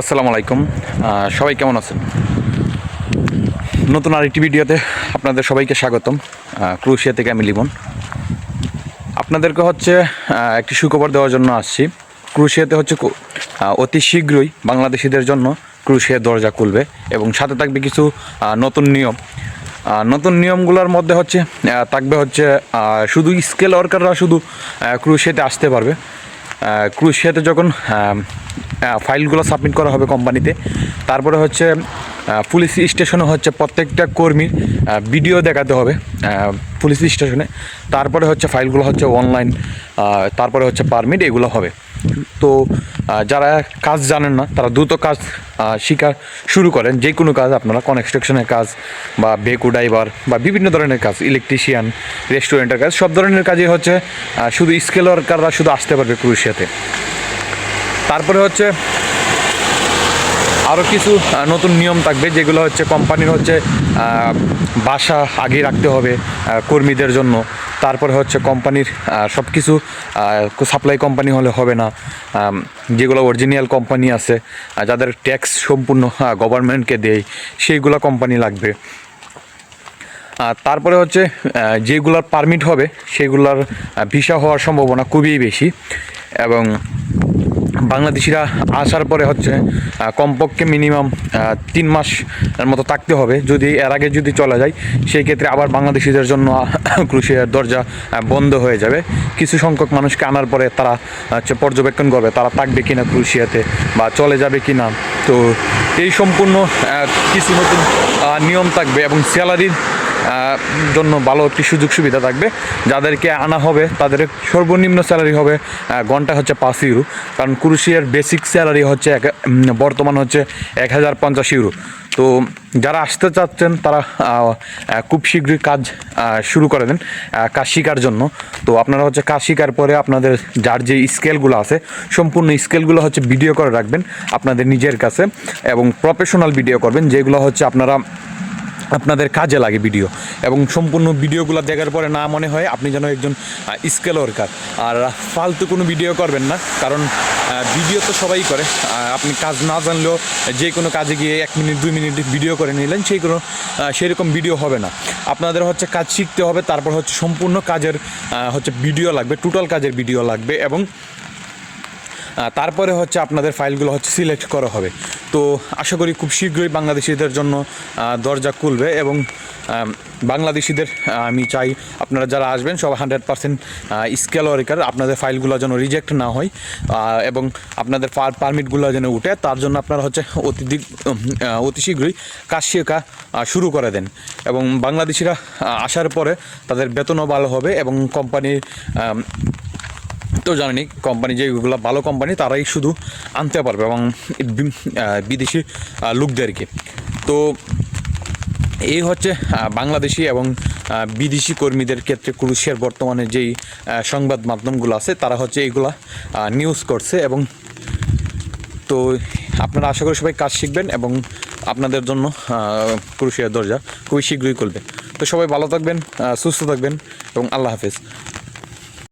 আসসালামু আলাইকুম। সবাই কেমন আছেন? নতুন আরেকটি ভিডিওতে আপনাদের সবাইকে স্বাগতম। ক্রুশিয়া থেকে আমি লিমন। আপনাদেরকে হচ্ছে একটি সুখবর দেওয়ার জন্য আসছি। ক্রুশিয়াতে হচ্ছে অতি শীঘ্রই বাংলাদেশিদের জন্য ক্রুশিয়ার দরজা খুলবে এবং সাথে থাকবে কিছু নতুন নিয়ম। নতুন নিয়মগুলোর মধ্যে হচ্ছে থাকবে হচ্ছে শুধু স্কেল ওয়ার্কাররা শুধু ক্রুশিয়াতে আসতে পারবে। ক্রুশিয়াতে যখন ফাইলগুলো সাবমিট করা হবে কোম্পানিতে, তারপরে হচ্ছে পুলিশ স্টেশনে হচ্ছে প্রত্যেকটা কর্মীর ভিডিও দেখাতে হবে পুলিশ স্টেশনে। তারপরে হচ্ছে ফাইলগুলো হচ্ছে অনলাইন তারপরে হচ্ছে পারমিট, এগুলো হবে। তো যারা কাজ জানেন না, তারা দ্রুত কাজ শিকার শুরু করেন। যে কোনো কাজ আপনারা কনস্ট্রাকশনের কাজ বা বেকু ড্রাইভার বা বিভিন্ন ধরনের কাজ ইলেকট্রিশিয়ান রেস্টুরেন্টের কাজ, সব ধরনের কাজই হচ্ছে শুধু স্কেল ওয়ার্কাররা শুধু আসতে পারবে ক্রুশিয়াতে। তারপরে হচ্ছে আরও কিছু নতুন নিয়ম থাকবে, যেগুলো হচ্ছে কোম্পানির হচ্ছে বাসা আগে রাখতে হবে কর্মীদের জন্য। তারপরে হচ্ছে কোম্পানির সব কিছু সাপ্লাই কোম্পানি হলে হবে না। যেগুলো অরিজিনাল কোম্পানি আছে যাদের ট্যাক্স সম্পূর্ণ গভর্নমেন্টকে দেয়, সেইগুলো কোম্পানি লাগবে। তারপরে হচ্ছে যেগুলোর পারমিট হবে, সেগুলোর ভিসা হওয়ার সম্ভাবনা খুবই বেশি। এবং বাংলাদেশিরা আসার পরে হচ্ছে কমপক্ষে মিনিমাম তিন মাসের মতো থাকতে হবে। যদি এর আগে যদি চলে যায়, সেই ক্ষেত্রে আবার বাংলাদেশিদের জন্য ক্রুশিয়ার দরজা বন্ধ হয়ে যাবে। কিছু সংখ্যক মানুষকে আনার পরে তারা, হচ্ছে, পর্যবেক্ষণ করবে, তারা থাকবে কিনা ক্রুশিয়াতে বা চলে যাবে কি না তো এই সম্পূর্ণ কিছু নতুন নিয়ম থাকবে এবং স্যালারির জন্য ভালো একটি সুযোগ সুবিধা থাকবে। যাদেরকে আনা হবে, তাদের সর্বনিম্ন স্যালারি হবে ঘণ্টা হচ্ছে পাঁচ ইউরো কারণ ক্রুশিয়ার বেসিক স্যালারি হচ্ছে এক বর্তমান হচ্ছে এক হাজার পঞ্চাশ ইউরো তো যারা আসতে চাচ্ছেন, তারা খুব শীঘ্রই কাজ শুরু করে দেন কাজ শেখার জন্য। তো আপনারা হচ্ছে কাজ শেখার পরে আপনাদের যার যে স্কেলগুলো আছে, সম্পূর্ণ স্কেলগুলো হচ্ছে ভিডিও করে রাখবেন আপনাদের নিজের কাছে এবং প্রফেশনাল ভিডিও করবেন, যেগুলো হচ্ছে আপনারা আপনাদের কাজে লাগে ভিডিও এবং সম্পূর্ণ ভিডিওগুলো দেখার পরে না মনে হয় আপনি যেন একজন স্কেল ওয়ার্কার আর ফালতু কোনো ভিডিও করবেন না, কারণ ভিডিও তো সবাই করে। আপনি কাজ না জানলেও যে কোনো কাজে গিয়ে এক মিনিট, দুই মিনিট ভিডিও করে নিলেন, সেই কোনো সেরকম ভিডিও হবে না। আপনাদের হচ্ছে কাজ শিখতে হবে, তারপর হচ্ছে সম্পূর্ণ কাজের হচ্ছে ভিডিও লাগবে টোটাল কাজের ভিডিও লাগবে এবং তারপরে হচ্ছে আপনাদের ফাইলগুলো হচ্ছে সিলেক্ট করা হবে। তো আশা করি খুব শীঘ্রই বাংলাদেশিদের জন্য দরজা খুলবে এবং বাংলাদেশিদের আমি চাই আপনারা যারা আসবেন সব হান্ড্রেড পার্সেন্ট স্কেল ওয়ার্কার আপনাদের ফাইলগুলো যেন রিজেক্ট না হয় এবং আপনাদের পারমিটগুলো যেন উঠে, তার জন্য আপনারা হচ্ছে অতি অতি শীঘ্রই কাজ শেখা শুরু করে দেন। এবং বাংলাদেশিরা আসার পরে তাদের বেতনও ভালো হবে এবং কোম্পানির তো জানেনি কোম্পানি যেগুলো ভালো কোম্পানি তারাই শুধু আনতে পারবে এবং বিদেশি লোকদেরকে তো এই হচ্ছে বাংলাদেশি এবং বিদেশি কর্মীদের ক্ষেত্রে ক্রুশিয়ার বর্তমানে যেই সংবাদ মাধ্যমগুলো আছে, তারা হচ্ছে এইগুলা নিউজ করছে এবং তো আপনারা আশা করি সবাই কাজ শিখবেন এবং আপনাদের জন্য ক্রুশিয়ার দরজা খুবই শীঘ্রই খুলবে। তো সবাই ভালো থাকবেন সুস্থ থাকবেন এবং আল্লাহ হাফেজ।